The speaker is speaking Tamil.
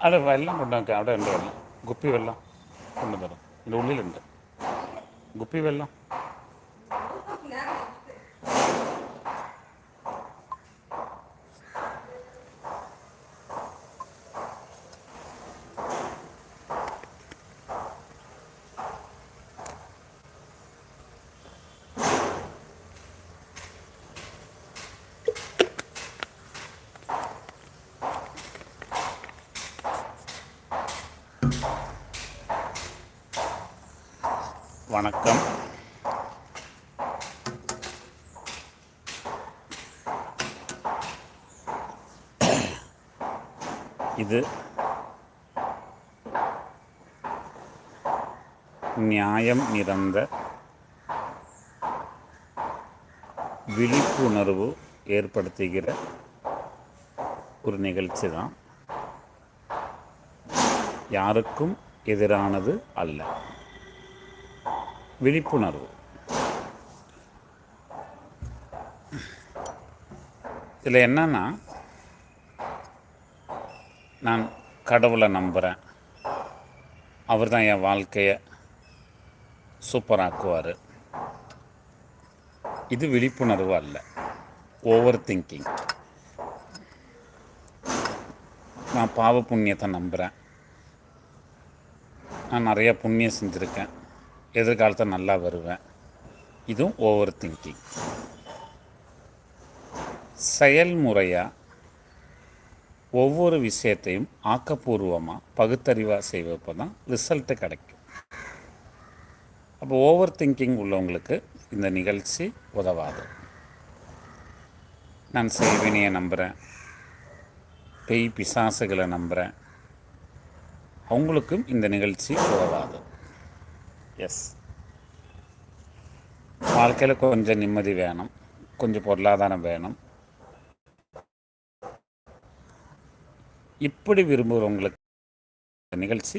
അത് വെള്ളം കൊണ്ടുവയ്ക്കാം അവിടെ ഉണ്ട് വെള്ളം. കുപ്പി വെള്ളം കൊണ്ടുവന്നു ഇതിന്റെ ഉള്ളിലുണ്ട്. കുപ്പി വെള്ളം. வணக்கம். இது நியாயம் நிறைந்த விழிப்புணர்வு ஏற்படுத்துகிற ஒரு நிகழ்ச்சி தான் யாருக்கும் எதிரானது அல்ல. விழிப்புணர்வு. இதில் என்னன்னா நான் கடவுளை நம்புகிறேன் அவர் தான் என் வாழ்க்கையை சூப்பராக்குவார். இது விழிப்புணர்வு அல்ல. ஓவர் திங்கிங் நான் பாவ புண்ணியத்தை நம்புகிறேன் நான் நிறைய புண்ணியம் செஞ்சுருக்கேன். எதிர்காலத்தில் நல்லா வருவேன். இதுவும் ஓவர் திங்கிங் செயல்முறையாக ஒவ்வொரு விஷயத்தையும் ஆக்கப்பூர்வமாக பகுத்தறிவாக செய்வப்போ தான் ரிசல்ட்டு கிடைக்கும். அப்போ ஓவர் திங்கிங் உள்ளவங்களுக்கு இந்த நிகழ்ச்சி உதவாது. நான் செய்வினியை நம்புகிறேன் பேய் பிசாசுகளை நம்புகிறேன் அவங்களுக்கும் இந்த நிகழ்ச்சி உதவாது எஸ் வாழ்க்கையில் கொஞ்சம் நிம்மதி வேணும். கொஞ்சம் பொருளாதாரம் வேணும். இப்படி விரும்புகிறவங்களுக்கு நிகழ்ச்சி